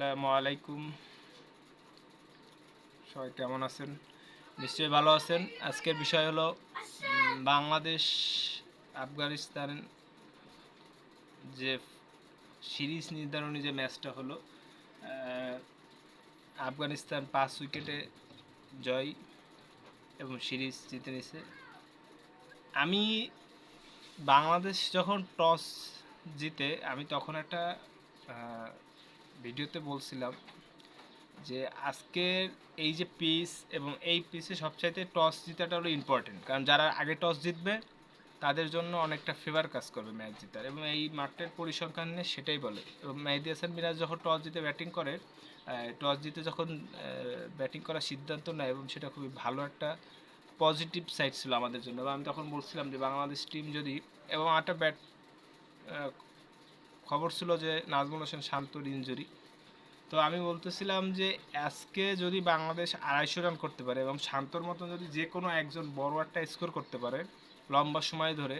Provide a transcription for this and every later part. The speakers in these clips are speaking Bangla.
আসসালামু আলাইকুম। সবাই কেমন আছেন? নিশ্চয়ই ভালো আছেন। আজকের বিষয় হলো বাংলাদেশ, আফগানিস্তান যে সিরিজ নির্ধারণী যে ম্যাচটা হলো আফগানিস্তান পাঁচ উইকেটে জয় এবং সিরিজ জিতে নিছে। আমি বাংলাদেশ যখন টস জিতে, আমি তখন একটা ভিডিওতে বলছিলাম যে আজকের এই যে পিস এবং এই পিচে সবচাইতে টস জিতাটা হলো ইম্পর্টেন্ট কারণ যারা আগে টস জিতবে, তাদের জন্য অনেকটা ফেভার কাজ করবে ম্যাচ জিতার। এবং এই মাঠের পরিসংখ্যান নিয়ে সেটাই বলে। এবং মেহেদি হাসান মিরাজ যখন টস জিতে ব্যাটিং করে টস জিতে যখন ব্যাটিং করার সিদ্ধান্ত নেয় এবং সেটা খুবই ভালো একটা পজিটিভ সাইড ছিল আমাদের জন্য। আমি তখন বলছিলাম যে বাংলাদেশ টিম যদি, এবং একটা ব্যাট খবর ছিল যে নাজমুল হোসেন শান্তর ইঞ্জুরি তো আমি বলতেছিলাম যে আজকে যদি বাংলাদেশ আড়াইশো রান করতে পারে এবং শান্তর মতন যদি যে কোনো একজন বড় একটা স্কোর করতে পারে লম্বা সময় ধরে,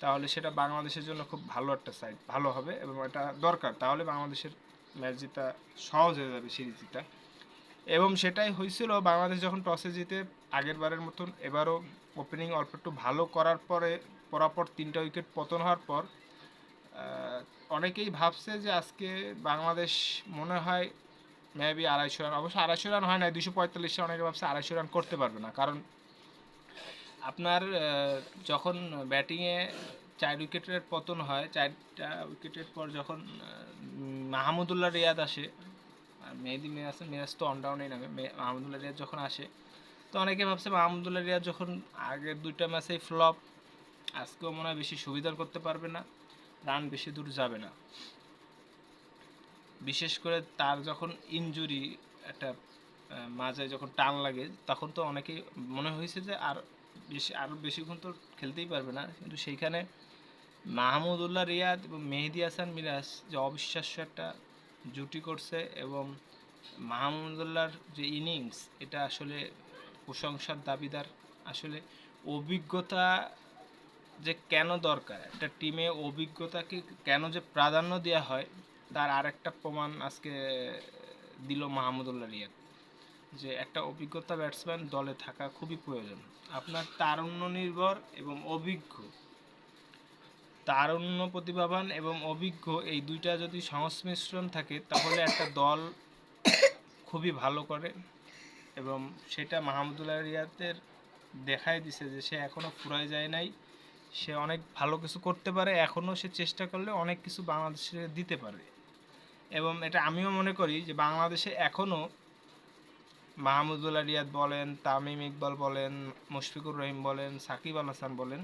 তাহলে সেটা বাংলাদেশের জন্য খুব ভালো একটা সাইড ভালো হবে এবং এটা দরকার। তাহলে বাংলাদেশের ম্যাচ জিতা সহজ হয়ে যাবে সিরিজ জিতা। এবং সেটাই হয়েছিল, বাংলাদেশ যখন টসে জিতে আগের বারের মতন এবারও ওপেনিং অল্প একটু ভালো করার পরে, পরাপর তিনটা উইকেট পতন হওয়ার পর অনেকেই ভাবছে যে আজকে বাংলাদেশ মনে হয় মেবি আড়াইশো রান, অবশ্য আড়াইশো রান হয় না দুশো পঁয়তাল্লিশে অনেকে ভাবছে আড়াইশো রান করতে পারবে না। কারণ আপনার যখন ব্যাটিংয়ে চার উইকেটের পতন হয়, চারটা উইকেটের পর যখন মাহমুদুল্লাহ রিয়াদ আসে, আর মেহেদি মিরাজ মিরাজ তো অনডাউনেই নামে মাহমুদুল্লাহ রিয়াদ যখন আসে, তো অনেকে ভাবছে মাহমুদুল্লাহ রিয়াদ যখন আগের দুইটা ম্যাচেই ফ্লপ আজকেও মনে হয় বেশি সুবিধার করতে পারবে না। রান বেশি দূর যাবে না। বিশেষ করে তার যখন ইনজুরি একটা মাঝে যখন টান লাগে, তখন তো অনেকেই মনে হয়েছে যে আর বেশি আরও বেশিক্ষণ তো খেলতেই পারবে না। কিন্তু সেইখানে মাহমুদুল্লাহ রিয়াদ এবং মেহেদি হাসান মিরাজ যে অবিশ্বাস্য একটা জুটি করছে এবং মাহমুদুল্লাহর যে ইনিংস এটা আসলে প্রশংসার দাবিদার। আসলে অভিজ্ঞতা যে কেন দরকার? একটা টিমে অভিজ্ঞতাকে কেন যে প্রাধান্য দেওয়া হয়, তার আরেকটা প্রমাণ আজকে দিল মাহমুদুল্লাহ রিয়াদ। যে একটা অভিজ্ঞতা ব্যাটসম্যান দলে থাকা খুবই প্রয়োজন। আপনার তারুণ্য নির্ভর এবং অভিজ্ঞ। তারুণ্য প্রতিভাবান এবং অভিজ্ঞ এই দুইটা যদি সংমিশ্রণ থাকে, তাহলে একটা দল খুবই ভালো করে এবং সেটা মাহমুদুল্লাহ রিয়াদের দেখাই দিছে যে সে এখনও ফুরায় যায় নাই। সে অনেক ভালো কিছু করতে পারে, এখনও সে চেষ্টা করলে অনেক কিছু বাংলাদেশে দিতে পারে। এবং এটা আমিও মনে করি যে বাংলাদেশে এখনও মাহমুদুল্লাহ রিয়াদ বলেন, তামিম ইকবাল বলেন, মুশফিকুর রহিম বলেন, সাকিব আল হাসান বলেন,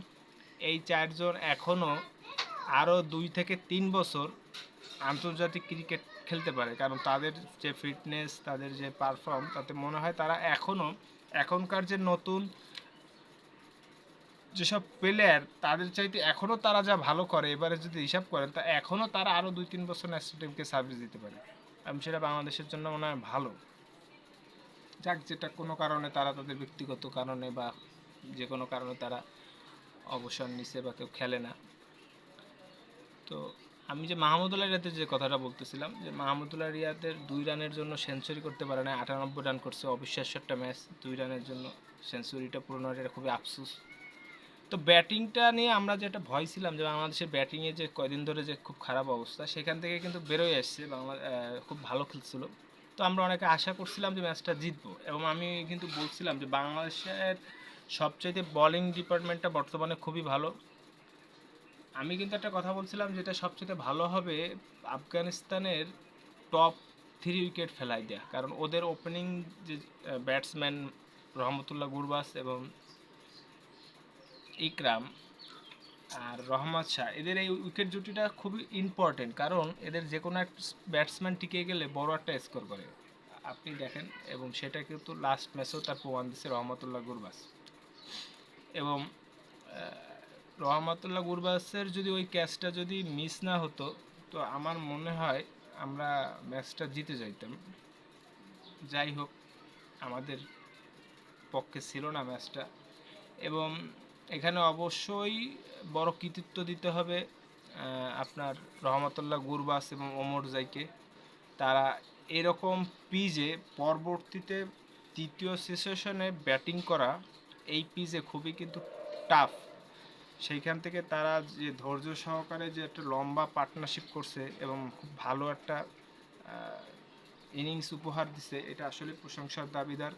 এই চারজন এখনও আরও দুই থেকে তিন বছর আন্তর্জাতিক ক্রিকেট খেলতে পারে। কারণ তাদের যে ফিটনেস তাদের যে পারফর্ম তাতে মনে হয় তারা এখনও এখনকার যে নতুন যেসব প্লেয়ার তাদের চাইতে এখনও তারা যা ভালো করে, এবারে যদি হিসাব করেন, তা এখনও তারা আরও দুই তিন বছর ন্যাশনাল টিমকে সার্ভিস দিতে পারে। এবং সেটা বাংলাদেশের জন্য মনে হয় ভালো। যাক, যেটা কোনো কারণে তারা তাদের ব্যক্তিগত কারণে বা যে কোনো কারণে তারা অবসর নিছে বা কেউ খেলে না। তো আমি যে মাহমুদুল্লাহ রিয়াদের যে কথাটা বলতেছিলাম, যে মাহমুদুল্লাহ রিয়াদের দুই রানের জন্য সেঞ্চুরি করতে পারে না আটানব্বই রান করছে। অবিশ্বাস্য একটা ম্যাচ দুই রানের জন্য সেঞ্চুরিটা পূরণ এটা খুবই আফসোস। তো ব্যাটিংটা নিয়ে আমরা যেটা ভয় ছিলাম যে বাংলাদেশের ব্যাটিংয়ে যে কয়দিন ধরে যে খুব খারাপ অবস্থা, সেখান থেকে কিন্তু বেরোয় আসছে বাংলা খুব ভালো খেলছিল। তো আমরা অনেকে আশা করছিলাম যে ম্যাচটা জিতবো এবং আমি কিন্তু বলছিলাম যে বাংলাদেশের সবচাইতে বোলিং ডিপার্টমেন্টটা বর্তমানে খুবই ভালো। আমি কিন্তু একটা কথা বলছিলাম যেটা সবচেয়ে ভালো হবে, আফগানিস্তানের টপ থ্রি উইকেট ফেলাই দেয়া। কারণ ওদের ওপেনিং যে ব্যাটসম্যান রহমতুল্লাহ গুরবাস এবং ইকরাম আর রহমত শাহ, এদের এই উইকেট জুটিটা খুবই ইম্পর্টেন্ট কারণ এদের যে কোনো একটা ব্যাটসম্যান টিকে গেলে বড় একটা স্কোর করে। আপনি দেখেন, এবং সেটা কিন্তু লাস্ট ম্যাচেও তার প্রমাণ দিচ্ছে রহমতুল্লাহ গুরবাস। এবং রহমতুল্লাহ গুরবাসের যদি ওই ক্যাচটা যদি মিস না হতো, তো আমার মনে হয় আমরা ম্যাচটা জিতে যাইতাম। যাই হোক, আমাদের পক্ষে ছিল না ম্যাচটা এবং এখানে অবশ্যই বড় কৃতিত্ব দিতে হবে আপনার রহমতুল্লাহ গুরবাস এবং ওমর জাইকে। তারা এরকম পিজে পরবর্তীতে তৃতীয় সেশনে ব্যাটিং করা, এই পিজে খুবই কিন্তু টাফ। সেইখান থেকে তারা যে ধৈর্য সহকারে যে একটা লম্বা পার্টনারশিপ করছে এবং খুব ভালো একটা ইনিংস উপহার দিছে, এটা আসলে প্রশংসার দাবিদার।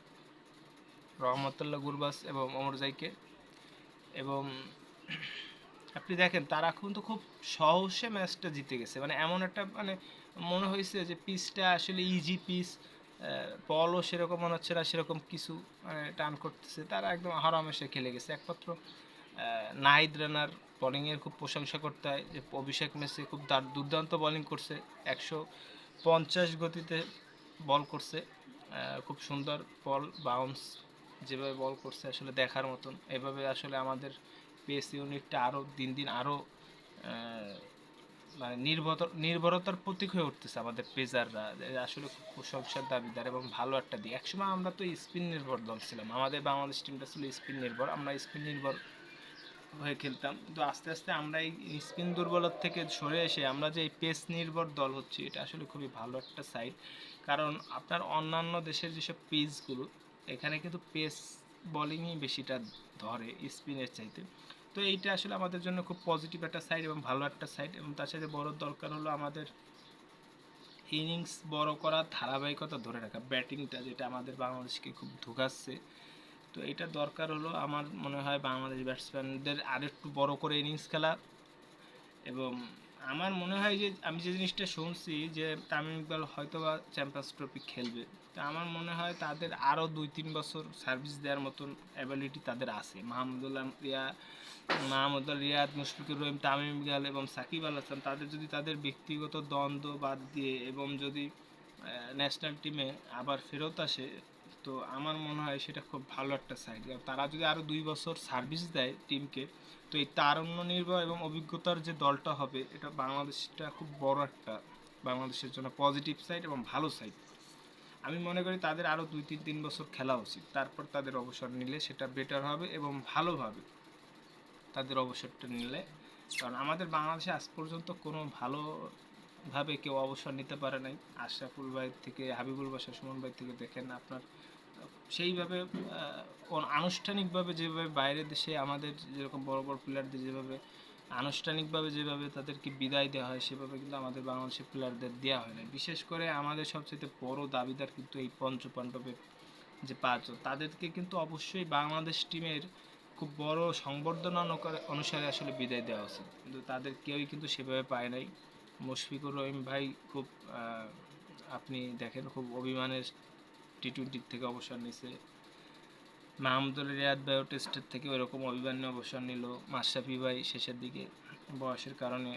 রহমতুল্লাহ গুরবাস এবং অমরজাইকে এবং আপনি দেখেন, তারা কিন্তু খুব সহজে ম্যাচটা জিতে গেছে। মানে এমন একটা মানে মনে হয়েছে যে পিচটা আসলে ইজি পিচ বলও সেরকম মনে হচ্ছে না, সেরকম কিছু মানে টান করতেছে। তারা একদম হারামেশে খেলে গেছে। একমাত্র নাহিদ রানার বোলিংয়ের খুব প্রশংসা করতে হয় যে অভিষেক মেসে খুব দার- দুর্দান্ত বোলিং করছে। একশো পঞ্চাশ গতিতে বল করছে। খুব সুন্দর বল বাউন্স যেভাবে বল করছে আসলে দেখার মতন। এভাবে আসলে আমাদের পেস ইউনিটটা আরও দিন দিন আরও মানে নির্ভর নির্ভরতার প্রতীক হয়ে উঠতেছে আমাদের পেজাররা আসলে খুব প্রশংসার দাবিদার এবং ভালো একটা দিক। একসময় আমরা তো স্পিন নির্ভর দল ছিলাম। আমাদের বাংলাদেশ টিমটা ছিল স্পিন নির্ভর। আমরা স্পিন নির্ভর হয়ে খেলতাম। কিন্তু আস্তে আস্তে আমরা এই স্পিন দুর্বলতা থেকে সরে এসে আমরা যে এই পেস নির্ভর দল হচ্ছি, এটা আসলে খুবই ভালো একটা সাইড কারণ আপনার অন্যান্য দেশের যেসব পেসগুলো এখানে কিন্তু পেস বলিংই বেশিটা ধরে স্পিনের চাইতে। তো এইটা আসলে আমাদের জন্য খুব পজিটিভ একটা সাইড এবং ভালো একটা সাইড এবং তার সাথে বড় দরকার হলো আমাদের ইনিংস বড় করার ধারাবাহিকতা ধরে রাখা ব্যাটিংটা যেটা আমাদের বাংলাদেশকে খুব ধুকাচ্ছে। তো এটা দরকার হলো আমার মনে হয় বাংলাদেশ ব্যাটসম্যানদের আরেকটু বড় করে ইনিংস খেলা এবং আমার মনে হয় যে, আমি যে জিনিসটা শুনছি যে, তামিম ইকবাল হয়তো বা চ্যাম্পিয়ন্স ট্রফি খেলবে। তো আমার মনে হয় তাদের আরও দুই তিন বছর সার্ভিস দেওয়ার মতন অ্যাবিলিটি তাদের আছে। মাহমুদুল্লাহ রিয়া, মাহমুদুল রিয়াদ, মুশফিকুর রহিম, তামিম ইকবাল এবং সাকিব আল হাসান, তাদের যদি তাদের ব্যক্তিগত দ্বন্দ্ব বাদ দিয়ে এবং যদি ন্যাশনাল টিমে আবার ফেরত আসে, তো আমার মনে হয় সেটা খুব ভালো একটা সাইড তারা যদি আরও দুই বছর সার্ভিস দেয় টিমকে তো এই তারুণ্য নির্ভর এবং অভিজ্ঞতার যে দলটা হবে, এটা বাংলাদেশটা খুব বড় একটা, বাংলাদেশের জন্য পজিটিভ সাইড এবং ভালো সাইড আমি মনে করি তাদের আরও দুই তিন তিন বছর খেলা উচিত। তারপর তাদের অবসর নিলে সেটা বেটার হবে এবং ভালোভাবে তাদের অবসরটা নিলে। কারণ আমাদের বাংলাদেশে আজ পর্যন্ত কোনো ভালোভাবে কেউ অবসর নিতে পারে নাই। আশরাফুল ভাই থেকে, হাবিবুল বাসা সুমন ভাই থেকে দেখেন আপনার সেইভাবে আনুষ্ঠানিকভাবে যেভাবে বাইরের দেশে আমাদের যেরকম বড় বড় প্লেয়ারদের যেভাবে, আনুষ্ঠানিকভাবে যেভাবে তাদেরকে বিদায় দেওয়া হয়, সেভাবে কিন্তু আমাদের বাংলাদেশের প্লেয়ারদের দেওয়া হয় না। বিশেষ করে আমাদের সবচেয়ে বড় দাবিদার কিন্তু এই পঞ্চপাণ্ডবের যে পাঁচজন, তাদেরকে কিন্তু অবশ্যই বাংলাদেশ টিমের খুব বড় সংবর্ধনা অনুসারে আসলে বিদায় দেওয়া উচিত। কিন্তু তাদের কেউই কিন্তু সেভাবে পায় নাই। মুশফিকুর রহিম ভাই খুব আপনি দেখেন খুব অভিমানের টি টোয়েন্টির থেকে অবসর নিছে। মাহমুদুল রিয়াদ ভাইও টেস্টের থেকে ওইরকম অভিমান্য অবসর নিল। মাশরাফি ভাই শেষের দিকে বয়সের কারণে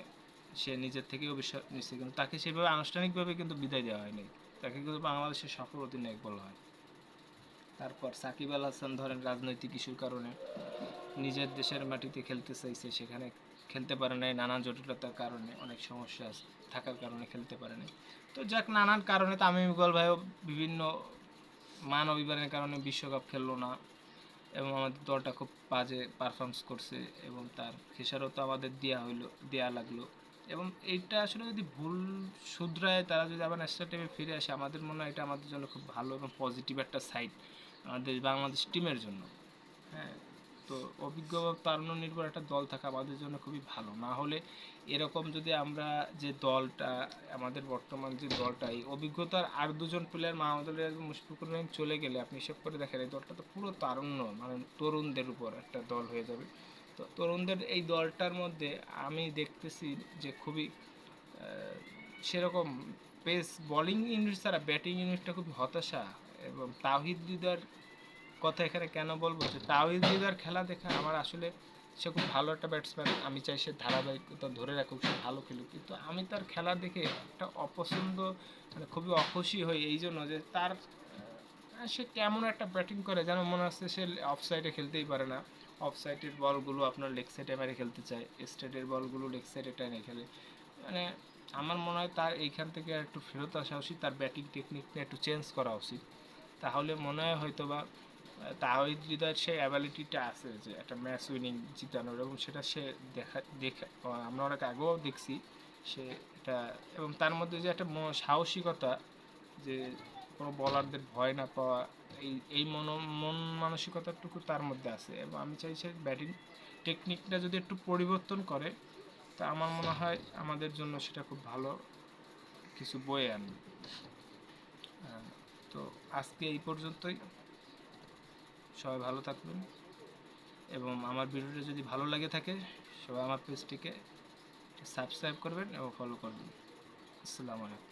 সে নিজের থেকে অবসর নিচ্ছে কিন্তু তাকে সেভাবে আনুষ্ঠানিকভাবে কিন্তু বিদায় দেওয়া হয়নি। তাকে কিন্তু বাংলাদেশের সফল অধিনায়ক বলা হয়। তারপর সাকিব আল হাসান ধরেন রাজনৈতিক ইস্যুর কারণে নিজের দেশের মাটিতে খেলতে চাইছে। সেখানে খেলতে পারে নাই, নানান জটিলতার কারণে অনেক সমস্যা থাকার কারণে খেলতে পারে নাই। তো যাক, নানান কারণে তামিম ইকবাল ভাইও বিভিন্ন মান অভিমানের কারণে বিশ্বকাপ খেললো না এবং আমাদের দলটা খুব বাজে পারফরমেন্স করছে এবং তার খেসারত আমাদের দেওয়া হইল দেওয়া লাগল। এবং এইটা আসলে যদি ভুল শুধরায়, তারা যদি আবার ন্যাশনাল টিমে ফিরে আসে, আমাদের মনে হয় এটা আমাদের জন্য খুব ভালো এবং পজিটিভ একটা সাইড আমাদের বাংলাদেশ টিমের জন্য। হ্যাঁ তো অভিজ্ঞ বা তারুণ্য নির্ভর একটা দল থাকা আমাদের জন্য খুবই ভালো। না হলে এরকম যদি আমরা যে দলটা, আমাদের বর্তমান যে দলটা, এই অভিজ্ঞতার আর দুজন প্লেয়ার মাহমুদুল মুশফিকুর রহিম চলে গেলে আপনি হিসেব করে দেখেন, এই দলটা তো পুরো তারুণ্য মানে তরুণদের উপর একটা দল হয়ে যাবে। তো তরুণদের এই দলটার মধ্যে আমি দেখতেছি যে খুবই সেরকম পেস বোলিং ইউনিট ছাড়া ব্যাটিং ইউনিটটা খুবই হতাশা এবং তাওহিদ দিদার কথা এখানে কেন বলব? যে তাওহিদ দিদার খেলা দেখে আমার আসলে সে খুব ভালো একটা ব্যাটসম্যান আমি চাই সে ধারাবাহিকতা ধরে রাখুক, সে ভালো খেলুক। কিন্তু আমি তার খেলা দেখে একটা অপছন্দ মানে খুবই অখুশি হই এই জন্য যে তার সে কেমন একটা ব্যাটিং করে যেন মনে হচ্ছে সে অফ সাইডে খেলতেই পারে না। অফ সাইডের বলগুলো আপনার লেগ সাইডে মেরে খেলতে চায় স্টেটের বলগুলো লেগ সাইডে টাইনে খেলে। মানে আমার মনে হয় তার এইখান থেকে একটু ফেরত আসা উচিত, তার ব্যাটিং টেকনিকটা একটু চেঞ্জ করা উচিত। তাহলে মনে হয় হয়তো বা তাহিদ হৃদয়ের সেই অ্যাবিলিটিটা আছে যে একটা ম্যাচ উইনিং জিতানোর, এবং সেটা সে দেখা দেখা আমরা অনেক আগেও দেখছি সে এটা এবং তার মধ্যে যে একটা সাহসিকতা যে কোনো বলারদের ভয় না পাওয়া, এই এই মন মন মানসিকতাটুকু তার মধ্যে আছে। এবং আমি চাইছি ব্যাটিং টেকনিকটা যদি একটু পরিবর্তন করে, তা আমার মনে হয় আমাদের জন্য সেটা খুব ভালো কিছু বয়ে আনবে। তো আজকে এই পর্যন্তই। সবাই ভালো থাকবেন। এবং আমার ভিডিওটা যদি ভালো লাগে থাকে, সবাই আমার পেজটিকে সাবস্ক্রাইব করবেন এবং ফলো করবেন। আসসালামু আলাইকুম।